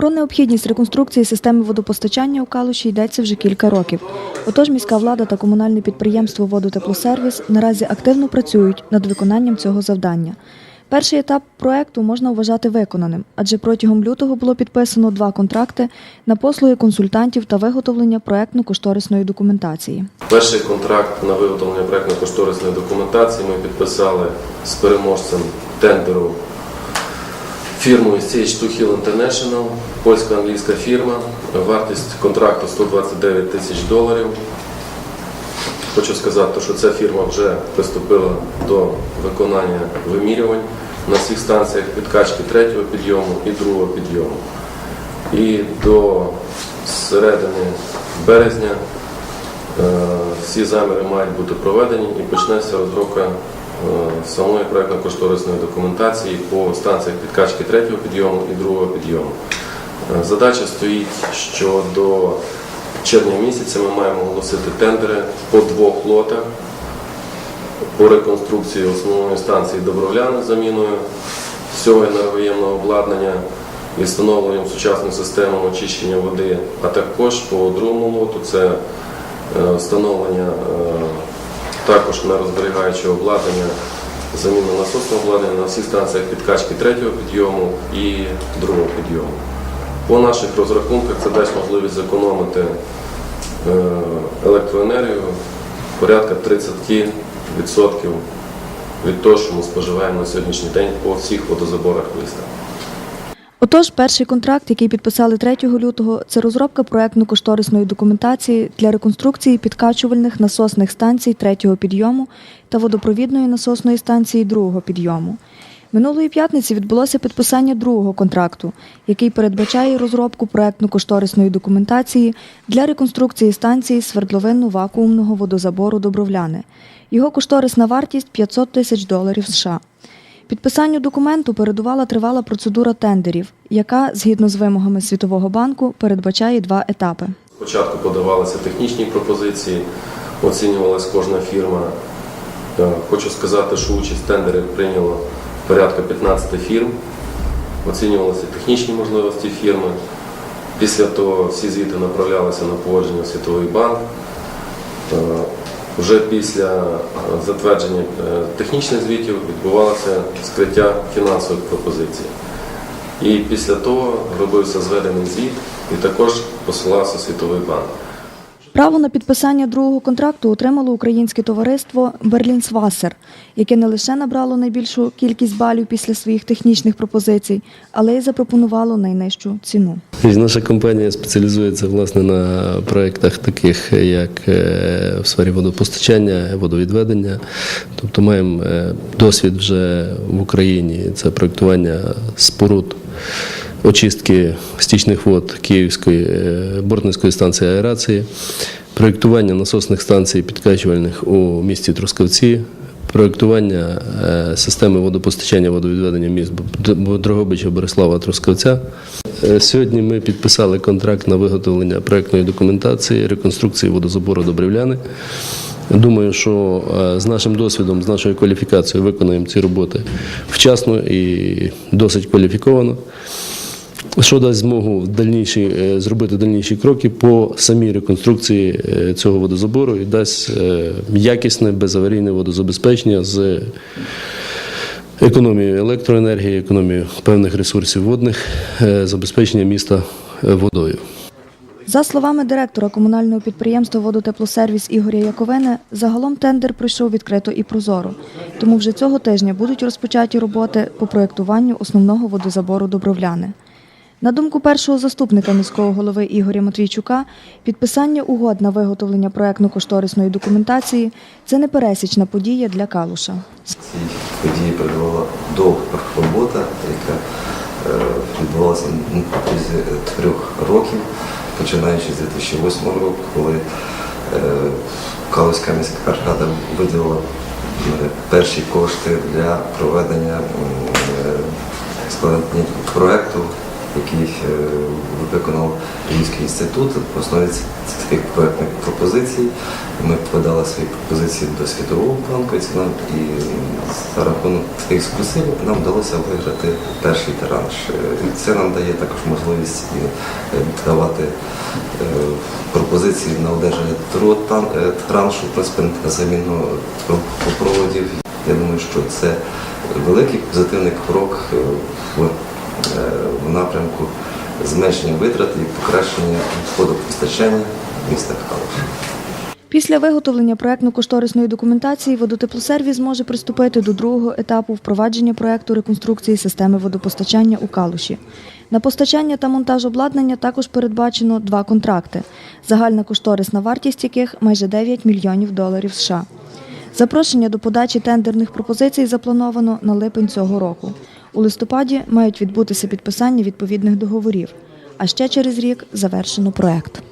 Про необхідність реконструкції системи водопостачання у Калуші йдеться вже кілька років. Отож, міська влада та комунальне підприємство «Водотеплосервіс» наразі активно працюють над виконанням цього завдання. Перший етап проекту можна вважати виконаним, адже протягом лютого було підписано два контракти на послуги консультантів та виготовлення проектно-кошторисної документації. Перший контракт на виготовлення проєктно-кошторисної документації ми підписали з переможцем тендеру фірмою CH2 Hill International, польсько-англійська фірма. Вартість контракту 129 тисяч доларів. Хочу сказати, що ця фірма вже приступила до виконання вимірювань на всіх станціях підкачки третього підйому і другого підйому. І до середини березня е, всі заміри мають бути проведені і почнеться розробка самої проєктно-кошторисної документації по станціях підкачки третього підйому і другого підйому. Е, Задача стоїть, що до червня місяця ми маємо оголосити тендери по двох лотах по реконструкції основної станції Добровляни заміною всього енергоємного обладнання і встановленням сучасної системи очищення води, а також по другому лоту це е, встановлення е, також нерозберігаючого обладнання, заміну насосного обладнання на всіх станціях підкачки третього підйому і другого підйому. По наших розрахунках це дасть можливість зекономити е, електроенергію порядка 30% від того, що ми споживаємо на сьогоднішній день по всіх водозаборах міста. Отож, перший контракт, який підписали 3 лютого, це розробка проектно-кошторисної документації для реконструкції підкачувальних насосних станцій третього підйому та водопровідної насосної станції другого підйому. Минулої п'ятниці відбулося підписання другого контракту, який передбачає розробку проектно-кошторисної документації для реконструкції станції свердловинно-вакуумного водозабору Добровляни. Його кошторисна вартість 500 тисяч доларів США. Підписанню документу передувала тривала процедура тендерів, яка, згідно з вимогами Світового банку, передбачає два етапи. Спочатку подавалися технічні пропозиції, оцінювалась кожна фірма. Е, Хочу сказати, що участь в тендері прийняло порядка 15 фірм. Оцінювалися технічні можливості фірми. Після того всі звіти направлялися на погодження Світовий банк. Вже після е, затвердження е, технічних звітів відбувалося скриття фінансових пропозицій. І після того робився зведений звіт і також посилався Світовий банк. Право на підписання другого контракту отримало українське товариство Берлінсвасер, яке не лише набрало найбільшу кількість балів після своїх технічних пропозицій, але й запропонувало найнижчу ціну. Наша компанія спеціалізується власне на проєктах таких, як е, в сфері водопостачання, водовідведення. Тобто маємо е, досвід вже в Україні. Це проєктування споруд очистки стічних вод Київської е, бортницької станції аерації, проєктування насосних станцій підкачувальних у місті Трускавці. Проєктування е, системи водопостачання водовідведення міст Дрогобича, Борислава Трускавця. Е, Сьогодні ми підписали контракт на виготовлення проєктної документації реконструкції водозабору Добрівляни. Думаю, що з нашим досвідом, з нашою кваліфікацією виконуємо ці роботи вчасно і досить кваліфіковано. Що дасть змогу дальніші, е, зробити дальніші кроки по самій реконструкції е, цього водозабору і дасть е, якісне безаварійне водозабезпечення з економією електроенергії, економією певних ресурсів водних, забезпечення міста водою. За словами директора комунального підприємства «Водотеплосервіс» Ігоря Яковини, загалом тендер пройшов відкрито і прозоро. Тому вже цього тижня будуть розпочаті роботи по проєктуванню основного водозабору Добровляни. На думку першого заступника міського голови Ігоря Матвійчука, підписання угод на виготовлення проєктно-кошторисної документації це непересічна подія для Калуша. Цій події передувала довга робота, яка е, відбувалася на протязі трьох років, починаючи з 2008 року, коли е, Калузька міська рада виділила е, перші кошти для проведення м, е, проєкту, який е, виконав Львівський інститут в основі цих проєктних пропозицій. Ми подали свої пропозиції до Світового банку і за рахунок цих ексклюзивів нам вдалося виграти перший тиранж. Е, Це нам дає також можливість е, давати пропозиції на одержання другого траншу, принципі, на заміну проводів. Я думаю, що це великий позитивний крок в, в напрямку зменшення витрат і покращення водопостачання міста Калуш. Після виготовлення проектно-кошторисної документації водотеплосервіс зможе приступити до другого етапу впровадження проекту реконструкції системи водопостачання у Калуші. На постачання та монтаж обладнання також передбачено два контракти, загальна кошторисна вартість яких майже 9 мільйонів доларів США. Запрошення до подачі тендерних пропозицій заплановано на липень цього року. У листопаді мають відбутися підписання відповідних договорів, а ще через рік завершено проект.